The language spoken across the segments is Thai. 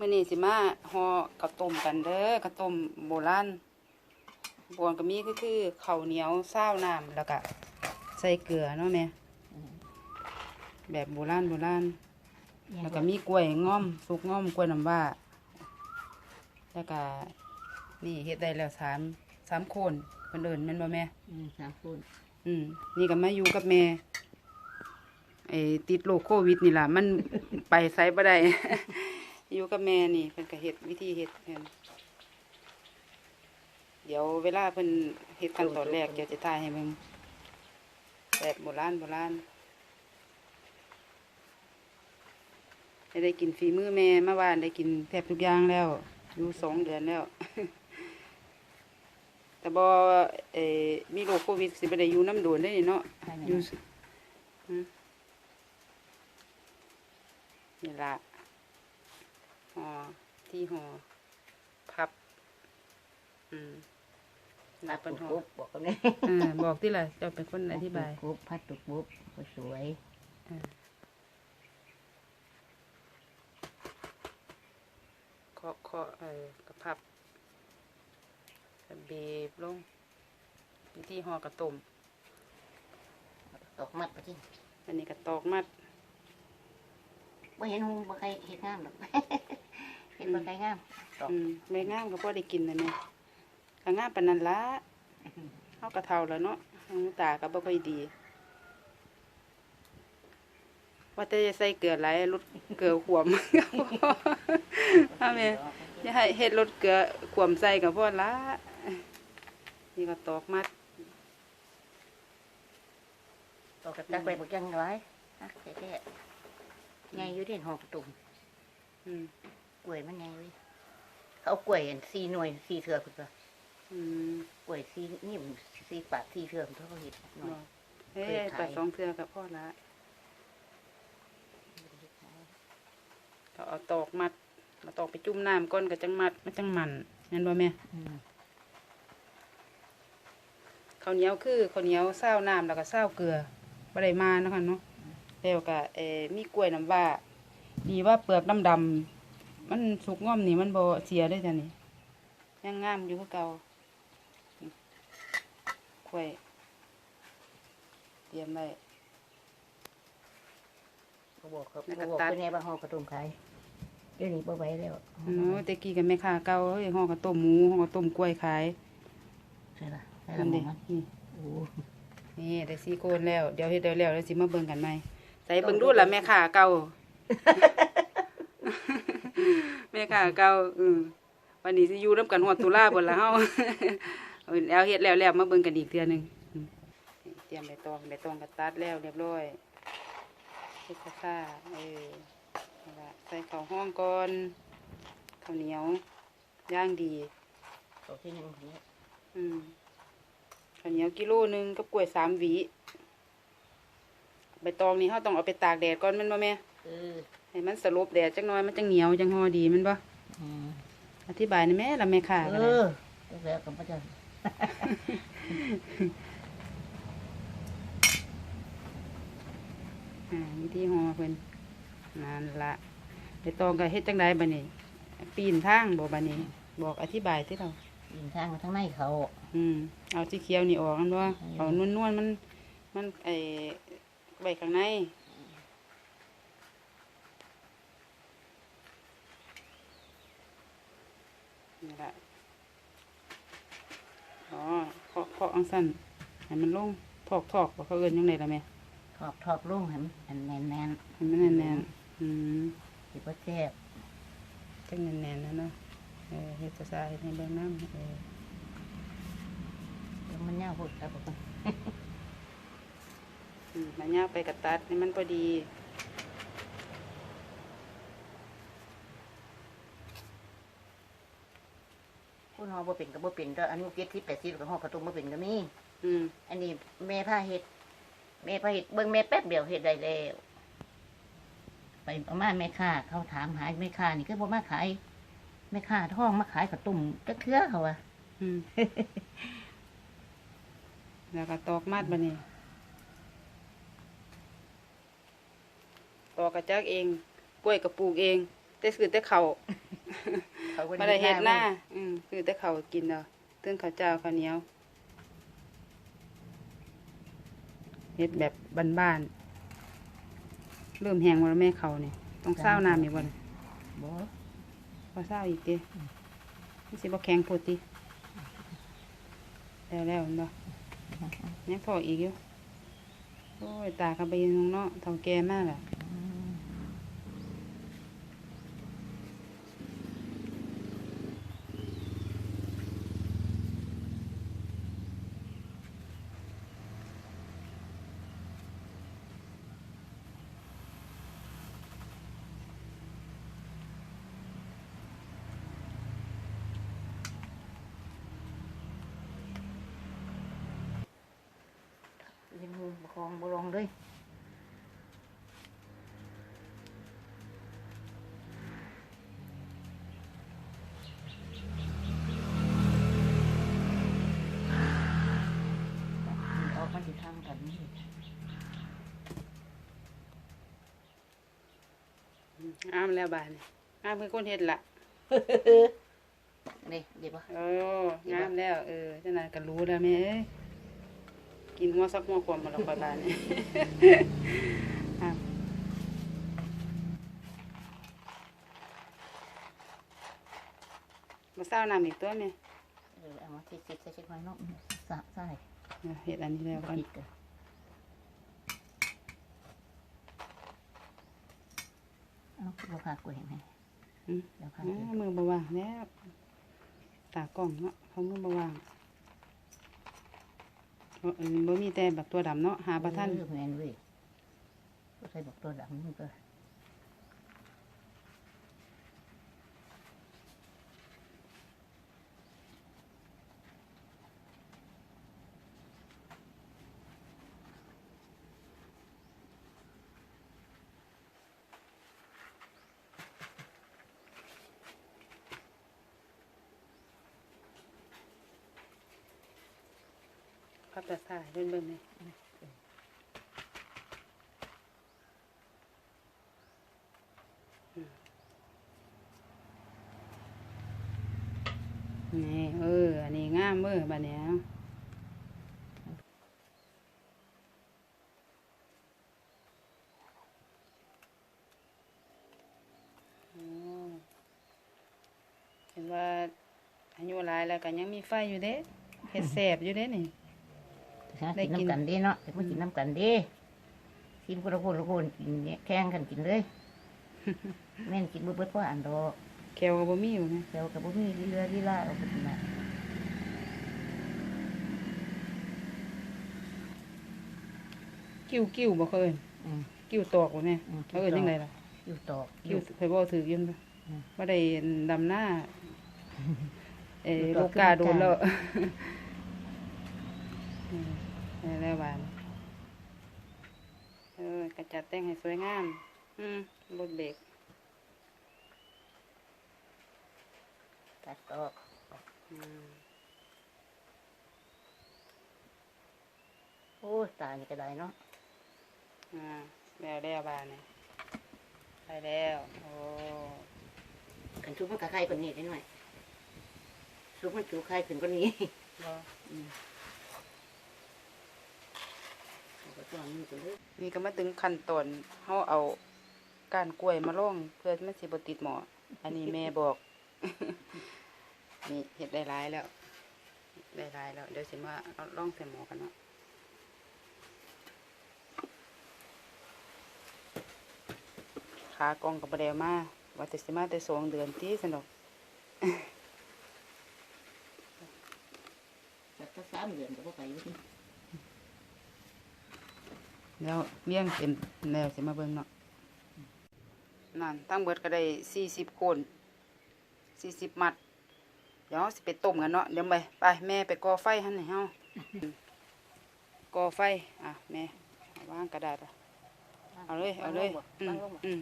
มื่อนี้สิมาห่อข้าวต้มกันเด้อข้าวต้มโบราณโบราณก็มีก็คือข้าวเหนียวซ้าวน้ำแล้วก็ใส่เกลือเนาะแม่แบบโบราณโบราณแล้วก็มีกล้วยง่อมสุกง่อมกล้วยน้ำว้าแล้วก็นี่เฮ็ดได้แล้วสามสามคนเพิ่นเอิ้นแม่นบ่แม่อืมสามคนอืมนี่ก็มาอยู่กับแม่ไอ้ติดโรคโควิดนี่ล่ะมันไปไสบ่ได้ อยู่กับแม่นี่เพิ่นก็เฮ็ดวิธีเฮ็ดเพิ่นเดี๋ยวเวลาเพิ่นเฮ็ดขั้นตอนแรกเดี๋ยวจะถ่ายให้เบิ่งแบบโบราณโบราณให้ได้กินฝีมือแม่มาว่านได้กินแทบทุกอย่างแล้วอยู่สองเดือนแล้ว แต่บอเออมีโรคโควิดสิบ่ได้อยู่น้ำโดนได้นี่เนาะใช่ไหมอยู่สอืมนี่ละ ห่อที่ห่อพับ อืมพันัดบเป็ตุนกห่อปุ๊บบอกกันเลยอ่าบอกที่ละเจ้าเป็นคนอธิบายปุ๊บพัดตุกปุ๊บก็สวยเคาะเคาะเออกระพับกระเบีบลงวิธีห่อกระต้มตอกมัดไปที่อันนี้กระตอกมัดไม่เห็นหงบ่ใครเห็นงามหรอก เห็นบ่ใครงามตอกอืมไม่งามก็พอได้กินนะแม่ก็งามปานนั้นละเฮากระเทาแล้วเนาะหูตาก็บ่ค่อยดี ว่าแต่จะใส่เกลือหลายลดเกลือขวมเอาแม่อย่าให้เฮ็ดลดเกลือขวมใส่ก็พอละนี่ก็ตอกมัด ตอกกระตักไปบอกยังไว้ฮักแท้ๆไงอยู่ที่หอกตุ่มอืม กล้วยมันไงเว้ยเขาเอากล้วยอันสี่หน่วยสี่เถื่อคุณป่ะอืมกล้วยสี่นิ่มสี่ปาดสี่เถื่อมนเท่าเขาเห็ดหน่อยบอกเฮ้ยไปสองเทื่อก็พอละก็เอาตอกมัดมาตอกไปจุ่มน้ำก่อนก็จังมัดมันจังมันนั่นบ่แม่อืมข้าวเหนียวคือข้าวเหนียวเศร้าวน้ำแล้วก็เศร้าวเกลือบ่ได้มานะคะเนาะแล้วก็เออมีกล้วยน้ำว้าดีว่าเปลือกดำๆ มันสุกง่อมนี่มันบ่เสียเลยจ้ะนี่ยังงามอยู่คือเก่นี่กล้วยเตรียมไว้เขาบอกเขาแล้วก็บอกตัด เป็นไงบ้างหอกระตุ่มขายเดี๋ยวนี้บ่ไหวแล้วโอ้แต่กี้กับแม่ค้าเก่าเฮ้ยห่อข้าวต้มหมูห่อข้าวต้มกล้วยขายใช่ละใช่นั่ละนหมเด้องมันนี่ โอ้นี่ได้ซีโคนแล้ว เดี๋ยวเฮ็ดเดี๋ยวแล้วเดี๋ยวสิมาเบิ่งกันใหม่ใส่เบิ่งดูล่ะแม่ค้าเก่าแม่ค้าเก่าอือวันนี้สิอยู่นํกันฮอดตุลาพุ่นละเฮาเอาแล้วเฮ็ดแล้วแล้วมาเบิ่งกันอีกเทื่อหนึงอืมเตรียมใบตองใบตองก็ตัดแล้วเรียบร้อยเฮ็ดซ่าๆเออนั่นล่ะใส่ข้าวห้องก่อนข้าวเหนียวย่างดีตัวที่หนึ่งคนนี้อืมข้าวเหนียวกิโลหนึ่งกับกล้วยสามหวีใบตองนี่เขาต้องเอาไปตากแดดก่อนแมันบ่แม่เออ ให้มันสลบแดดจักหน่อยมันจังเหนียวจังห่อดีแมันบ่อืมอธิบายหนะแม่ละแม่ค่ะเอก็ได้อตัวแล้วก็บ่จะอ่าวิธีห่อเพิ่นนั่นละใบตองก็เฮ็ดจังไดบัดนี้ ปีนทางบ่บัดนี้ บอกอธิบายที่เรา ยิงทางมาทั้งในเขาอืมเอาสีเขียวนี่ออกกันบ่อืมเอานวลๆมัน มันไอ้ใบข้างในนี่แหละอ๋อ เคาะเคาะอังสั้นให้มันลงถอกถอกว่าเขาเอินยังไงล่ะแม่ทอบทอบลุ่งให้มันอันแน่นแน่นให้มันแน่นแน่นๆอืมๆสิบ่แซ่บจังแน่นแน่นๆนะเนาะเออเฮ็ดซาๆเฮ็ดให้เบิ่งน้ำเออเดี๋ยวมันยาวพูดครับผมอืมมันยาวไปกระตัดให้มันพอดี คุณฮอบ่เป็นก็บ่เป็นก็อายุ70 80ก็ฮอกระตุ่มบ่เป็นก็มีอืมอันนี้แม่พาเฮ็ดแม่พาเฮ็ดเบิ่งแม่แป๊บเดียวเฮ็ดได้แล้วไปประมาณแม่ค้าเขาถามหาแม่ค้านี่คือบ่มาขายแม่ค้าท้องมาขายข้าวต้มจักเทื่อเขาว่าอืมแล้วก็ตอกมัดบัดนี้ตอกกระจักเอง กล้วยกระปลูกเอง แต่คือแต่เขาวเขาก็บ่ได้เฮ็ดหน้าอืมคือแต่เขาวกินเนาะตึ้งข้าวเจ้าข้าวเหนียวเฮ็ดแบบบ้านๆเริ่มแห้งแล้วแม่เขานี่ต้องเศร้าน้ำอีกบ่เนี่ยบ่บ่เศร้าอีกติมันสิบ่แข็งโพดติแล้วแล้วเห็นบ่ยังพออีกอยู่ โอ้ย ตากับไปยังเนาะเฒ่าแก่มากล่ะ อืม ยังมือประคอง บ่ลงเลยออกมาที่ทางกันนี่อ้ามแล้วบาดนี่อ้ามคือคนเฮ็ดล่ะนี่เดี๋ยวปะโอ้งามแล้ว เออเจ้านายก็รู้แล้วแม่เอ้ย กินหัวซักหัวความมาแล้วค่อยบาดนี่อะมาเศร้าน้ำอีกตัวแม่เออเอามาติดติดใส่ชิ้นไว้เนาะสะใส่เอาเฮ็ดอันนี้แล้วบ่กันติดกันเอาคือบ่ขาดกล้วยเห็นไหมอืมเดี๋ยวขาดอ่ามือบ่ว่างแล้วตากล้องเนาะเขามือบ่ว่างเออเออ บ่มีแต่บักตัวดำเนาะหาประทันเออแม่นเว้ยก็ใส่บอกตัวดำนี่ก็ ครับแต่ถ่ายเบิ่งเบิ่งนี่นี่เออ อันนี้งามเบ้อบัดเนี้ยอ๋อเห็นว่าอายุหลายแล้วก็ยังมีไฟอยู่เด้เฮ็ดแสบอยู่เด้นี่ ได้กินกินน้ำกันเดีเนาะแต่พวกกินน้ำกันเดีกินคนละคนละคนกินเนี่ยแข่งกันกินเลยแม่นกินเบิดเบิดเพราะอันดอกแควก็บ่มีอยู่นะเซลกับบุมีเรือลีลาเอาไปกินมากิ้วกิ้วบ่เคยอืมกิ้วตอกบ่แม่อืมเขาเอิ้นจังไดล่ะอยู่ตอกกิ้วเคยบ่ถืออยืนบ่อืมบ่ได้ดำหน้าเอออยู่ตโลอกกาขึ้นโดนกลางแล้วอืมได้ แล้วบานเออกระจัดแต่งให้สวยงาม อืมรถเบรกตัดตอกอืมโอ้ยตายนี่ก็ได้เนาะอ่าแล้วแล้วบานนี่ไปแล้ว โอ้ขันชุบมันกระไข่คนนี้ได้หน่อยชุบมันจูไข่ขึ้นคนนี้บ่อืมเอาไปตัว นี่ก็มาถึงขั้นตอนเฮาเอากานกล้วยมาล่องเพื่อมันสิบติดหมอ อันนี้แม่บอก นี่เฮ็ดได้หลายแล้ว ได้หลายแล้ว เดี๋ยวสิมาเอาล่องใส่หมอกันเนาะขากองกับบ่ได้เอามาว่าแต่สิมาแต่สองเดือนติซั่นดอก แต่ถ้าสามเดือนก็บ่ไปอยู่ที่ แล้วเลี้ยงเต็มแล้วสิมาเบิ่งเนาะนั่นตั้งเบิดก็ได้40โคน40มัด เดี๋ยวเราสิไปต้มกันเนาะเดี๋ยวไปไปแม่ไปก่อไฟหั่นให้เฮาก่อไฟอะแม่เอาวางกระดาษอะเอาเลยเอาเลยอืตั้มงลงบ่อืม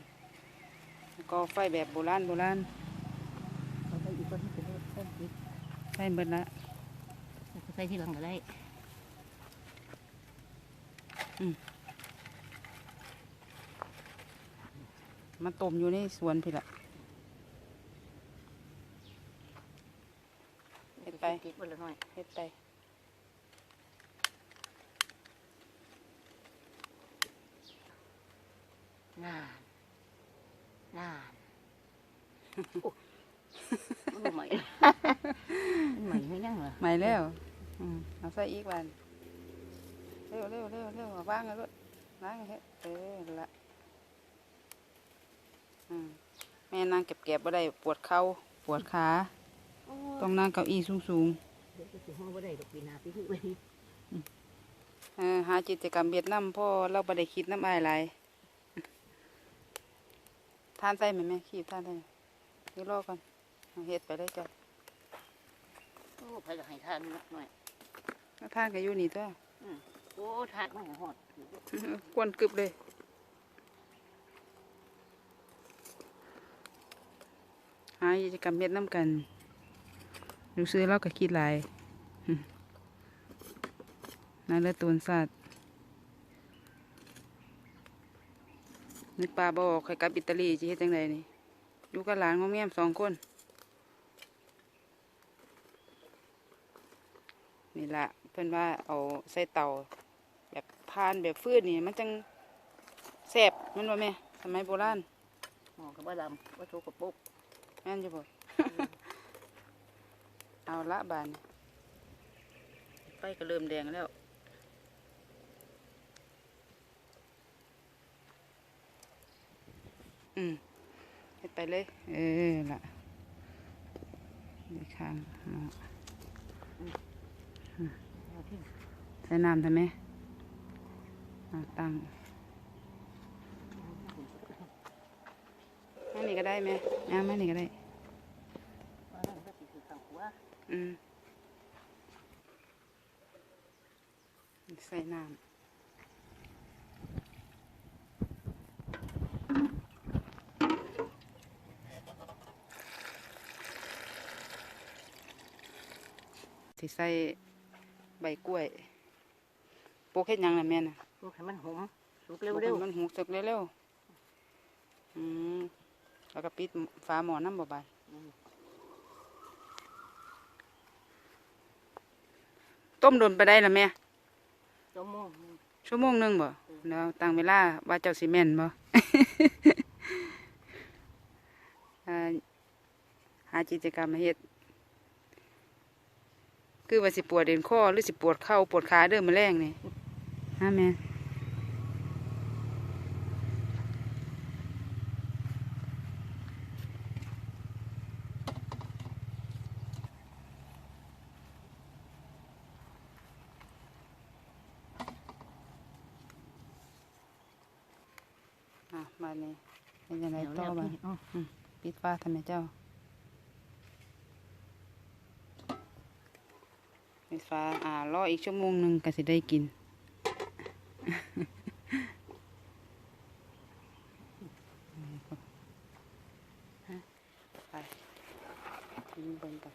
ก่อไฟแบบโบราณโบราณเอาไปอีกคนที่เป็นเพิ่มอีกไฟเบิดละใส่ที่หลังก็ได้ม มาต้มอยู่ในสวนพี่ละเห็ดไปติบนละหน่อยเห็ดไปนานนานใหม่ใหม่ไม่ยังเหรอใหม่แล้วเอาใส่อีกวันเร็วเร็วเร็วเร็วว่างเลยลูกว่างเฮ้เออละ แม่นั่งเก็บเก็บบ่ได้ปวดเข่าปวดขาโอ้ต้องนั่งเก้าอี้สูงเดี๋ยวจะสิห้องบ่ได้ดอกปีหนาปีที่ไว้นี่ๆเออหากิจกรรมเวียดนามพ่อเราบ่ได้คิดน้ำอายหลายทานใส่ไหมแม่ขีบทานใส่ไหมเดี๋ยวรอก่อนเอาเฮ็ดไปเลยจ้ะโอ้ไปก็ให้ทานนิดหน่อยแล้วทานก็อยู่นี่ตัวอืมโอ้ทานมาให้ฮอดกวนกึบเลย หากิจกรรมเฮ็ดน้ำกันดูซื้อเราก็คิดหลายนั่นเลือตูนสัตว์นึกปลาบออกใครกับอิตาลีจะเฮ็ดจังไดนี่อยู่กับหลานของแม่มสองคนนี่ละเพื่อนว่าเอาใส่เตาแบบพานแบบฟืดนี่ มันจังแซ่บมันว่าแม่สมัยโบราณหมอกับบ่ดำบ่โทกระปุก แม่นจะบ่เอาละบานไฟก็เริ่มแดงแล้วอืมเฮ็ดไปเลย เออละนี่ข้างเอาเอาที่ใส่น้ำทำไหมเอาตั้ง นนี้ก็ได้ไหมอ่าอันนี้ก็ได้ว่านั่นก็สิคือข้างหัวอืมใส่น้ำที่ใส่ใบกล้วยปลูกเฮ็ดหยังล่ะแม่น่ะลูกให้มันหอมสุกปลูกเร็วให้มันหุกสึกเร็วๆอืม แล้วก็ปิดฝาหม้อน้ำบ่บานๆอืมต้มโดนไปได้ละแม่ชั่วโมงชั่วโมงหนึงบ่แล้วตั้งเวลาว่าเจ้าสิแม่นบ่อ่าหากิจกรรมมาเฮ็ดคือว่าสิปวดเด่นคอหรือสิปวดเข่าปวดขาเด้อมาแรงนี่ฮะแม่ มานี่เป็นยังไงเดี๋ยวต่อแล้วบ้าพี่เอาปิดฟ้าทำไมเจ้าปิดฟ้าอ่ารออีกชั่วโมงหนึ่งก็สิได้กินไปกินเบิ่งกัน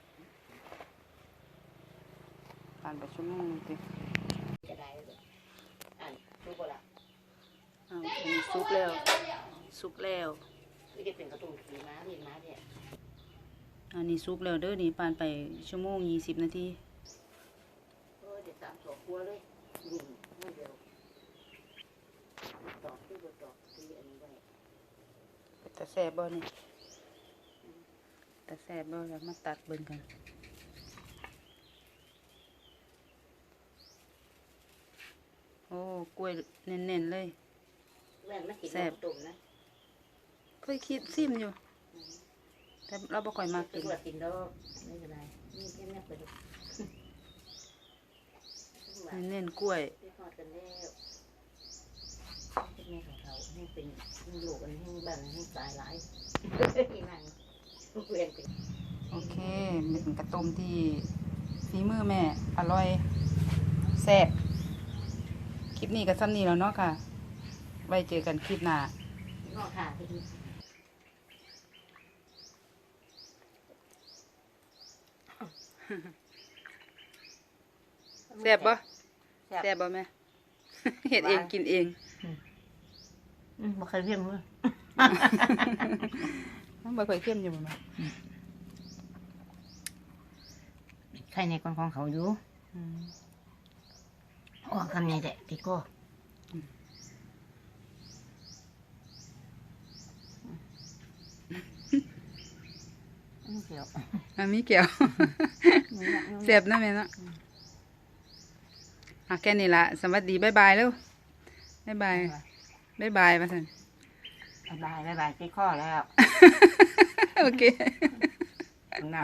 ผ่านไปชั่วโมงหนึงติจะได้เลยอันสุกบ่ล่ะ อ้าวอันนี้ซุปแล้วซุปแล้วคือจะเป็นกระตุ้นขี่ม้าเรียนม้าเนี่ยอันนี้ซุปแล้วเด้อนี่ผ่านไปชั่วโมงยี่สิบนาทีโอ้ยเดี๋ยวสามสองครัวเลยนี่ไม่เดียวตอกที่บ่ตอกที่อันนี้ไว้แต่แสบบ่นี่แต่แสบบ่แล้วมาตัดเบิ่งกันโอ้กล้วยเน้นๆเลย แม่นไม่กินแซ่บ ตุ่มนะเคยคิดซิมอยู่ แต่เราบ่ค่อยมากกิกินนว่ากินแล้วไม่เป็นไรนี่แค่แม่ไปดูเน้นๆกล้วย ไปทอดกันแล้วแม่ของเขาให้เป็นให้ลูกอันให้บ้านให้ตายหลายที่นั่งเวียนเป็นโอเคเป็นกระต้มที่ฝีมือแม่ อร่อยแซ่บคลิปนี้ก็ซ้ำนี้แล้วเนาะค่ะ ไว้เจอกันคลิปหน้านอกหาที่ดีแซ่บบ่แซ่บแซ่บบ่แม่เฮ็ดเองกินเองอืมบ่เคยเพียงเลยมันบ่ค่อยเข้มอยู่บ่แม่ไข่รในคนของเขาอยู่อืมอ๋อคำนี้แหละพี่โก้ เกี่ยวอันนี้เกี่ยวนุ่มละนุ่มละเสียบนะแม่เนาะอะแค่นี้ละสวัสดีบ๊ายบายแล้วบ๊ายบายบ๊ายบายมาสันบ๊ายบายบ๊ายบายพี่ข้อแล้ว โอเคนะ